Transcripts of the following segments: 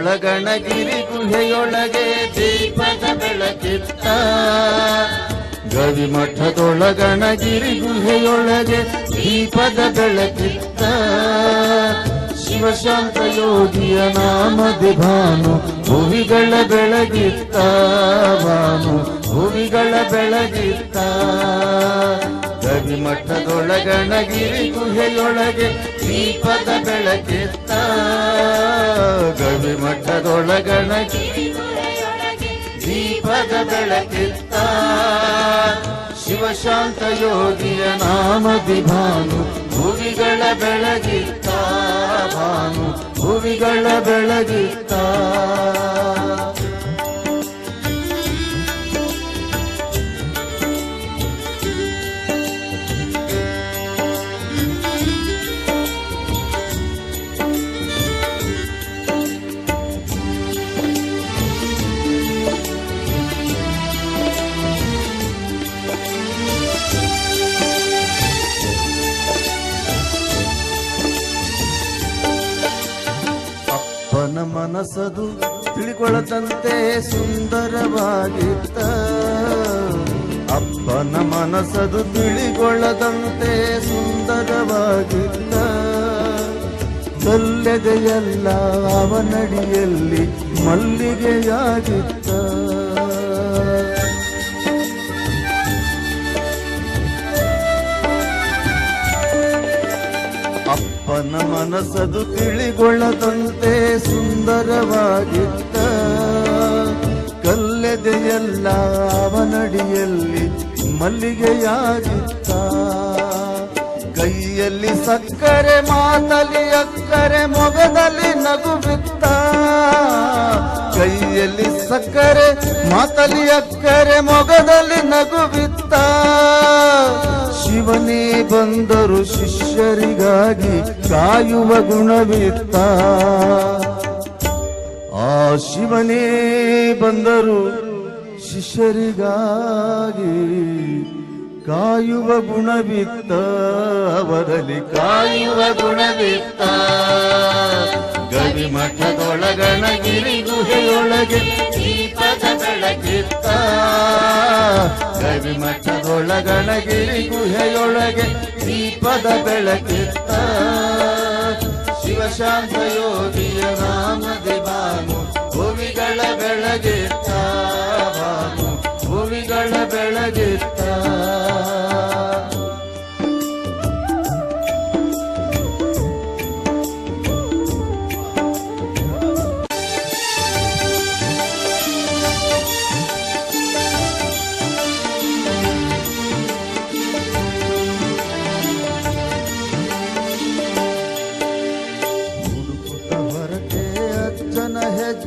ಗವಿ ಮಠದೊಳಗಣಗಿರಿ ಗುಹೆಯೊಳಗೆ ದೀಪದ ಬೆಳಕಿತ್ತ. ಗವಿಮಠದೊಳಗಣಗಿರಿ ಗುಹೆಯೊಳಗೆ ದೀಪದ ಬೆಳಕಿತ್ತ. ಶಿವಶಾಂತ ಯೋಗಿಯ ನಾಮದಿ ಭಾನು ಭೂಮಿಗಳ ಬೆಳಗಿತ್ತ. ಭಾನು ಭುವಿಗಳ ಬೆಳಗಿತ್ತ. ಗವಿ ಮಠದೊಳಗಣಗಿರಿ ಗುಹೆಯೊಳಗೆ ದೀಪದ ಬೆಳಕೆತ್ತ. ಗವಿ ಮಠದೊಳಗಣಗಿರಿ ದೀಪದ ಬೆಳಕೆತ್ತ. ಶಿವಶಾಂತ ಯೋಗಿಯ ನಾಮದಿ ಭಾನು ಭುವಿಗಳ ಬೆಳಗಿತ್ತ. ಭಾನು ಭುವಿಗಳ ಬೆಳಗಿತ್ತ. ಮನಸದು ತಿಳಿಕೊಳ್ಳದಂತೆ ಸುಂದರವಾಗಿತ್ತ. ಅಪ್ಪನ ಮನಸದು ತಿಳಿಕೊಳ್ಳದಂತೆ ಸುಂದರವಾಗಿತ್ತ. ಸಲ್ಲದೆಯಲ್ಲ ಅವನಡಿಯಲ್ಲಿ ಮಲ್ಲಿಗೆಯಾಗಿತ್ತ. ಅಪ್ಪನ ಮನಸದು ತಿಳಿಗೊಳ್ಳದಂತೆ ಸುಂದರವಾಗಿತ್ತ. ಕಲ್ಲೆದೆಯಲ್ಲ ಅವನಡಿಯಲ್ಲಿ ಮಲ್ಲಿಗೆಯಾಗಿತ್ತ. ಕೈಯಲ್ಲಿ ಸಕ್ಕರೆ, ಮಾತಲಿ ಅಕ್ಕರೆ, ಮೊಗದಲ್ಲಿ ನಗುವಿತ್ತ. ಕೈಯಲ್ಲಿ ಸಕ್ಕರೆ, ಮಾತಲಿ ಅಕ್ಕರೆ, ಮೊಗದಲ್ಲಿ ನಗುವಿತ್ತ. ಶಿವನೇ ಬಂದರು ಶಿಷ್ಯರಿಗಾಗಿ ಕಾಯುವ ಗುಣವಿತ್ತ. ಆ ಶಿವನೇ ಬಂದರು ಶಿಷ್ಯರಿಗಾಗಿ ಕಾಯುವ ಗುಣವಿತ್ತ. ಅವರಲ್ಲಿ ಕಾಯುವ ಗುಣವಿತ್ತ. ಗವಿ ಮಠದೊಳಗಣಗಿರಿ ಗುಹೆಯೊಳಗೆ ದೀಪದ ಬೆಳಗಿತ್ತ ಮಠದೊಳಗಣಗಿರಿ ಗುಹೆಯೊಳಗೆ ದೀಪದ ಬೆಳಕಿತ್ತ. ಶಿವಶಾಂತ ಯೋಗಿಯ ನಾಮದಿ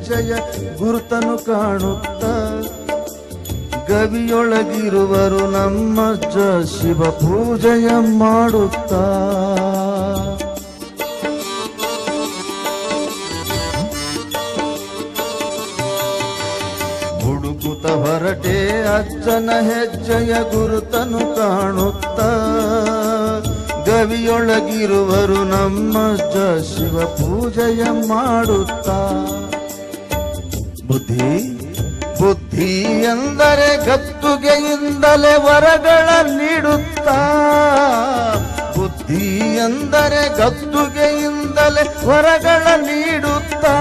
ಹೆಜ್ಜೆಯ ಗುರುತನು ಕಾಣುತ್ತ. ಗವಿಯೊಳಗಿರುವರು ನಮ್ಮಜ್ಜ ಶಿವ ಪೂಜೆಯ ಮಾಡುತ್ತ. ಹುಡುಕುತ ಹೊರಟೆ ಅಜ್ಜನ ಹೆಜ್ಜೆಯ ಗುರುತನು ಕಾಣುತ್ತ. ಗವಿಯೊಳಗಿರುವರು ನಮ್ಮಜ್ಜ ಶಿವ ಪೂಜೆಯ ಮಾಡುತ್ತ. ಬುದ್ಧಿ? ಬುದ್ಧಿ ಎಂದರೆ ಗತ್ತುಗೆಯಿಂದಲೇ ವರಗಳ ನೀಡುತ್ತಾ. ಬುದ್ಧಿ ಎಂದರೆ ಗತ್ತುಗೆಯಿಂದಲೇ ವರಗಳ ನೀಡುತ್ತಾ.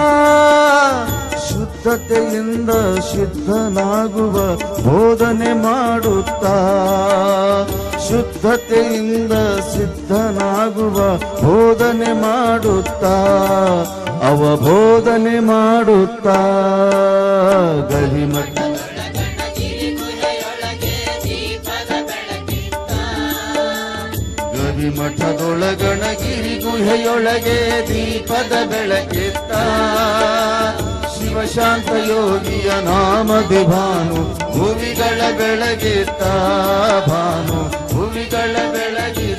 ಶುದ್ಧತೆಯಿಂದ ಸಿದ್ಧನಾಗುವ ಬೋಧನೆ ಮಾಡುತ್ತಾ. ಶುದ್ಧತೆಯಿಂದ ಸಿದ್ಧನಾಗುವ ಬೋಧನೆ ಮಾಡುತ್ತಾ. ಅವಬೋಧನೆ ಮಾಡುತ್ತಾ. ಗವಿಮಠ ಗವಿಮಠದೊಳಗಣಗಿರಿ ಗುಹೆಯೊಳಗೆ ದೀಪದ ಬೆಳಕಿತ್ತ. ಶಿವಶಾಂತ ಯೋಗಿಯ ನಾಮದಿ ಭಾನು ಭುವಿಗಳ ಬೆಳಗಿತ್ತ ಭಾನು ಭುವಿಗಳ ಬೆಳಗಿತ್ತ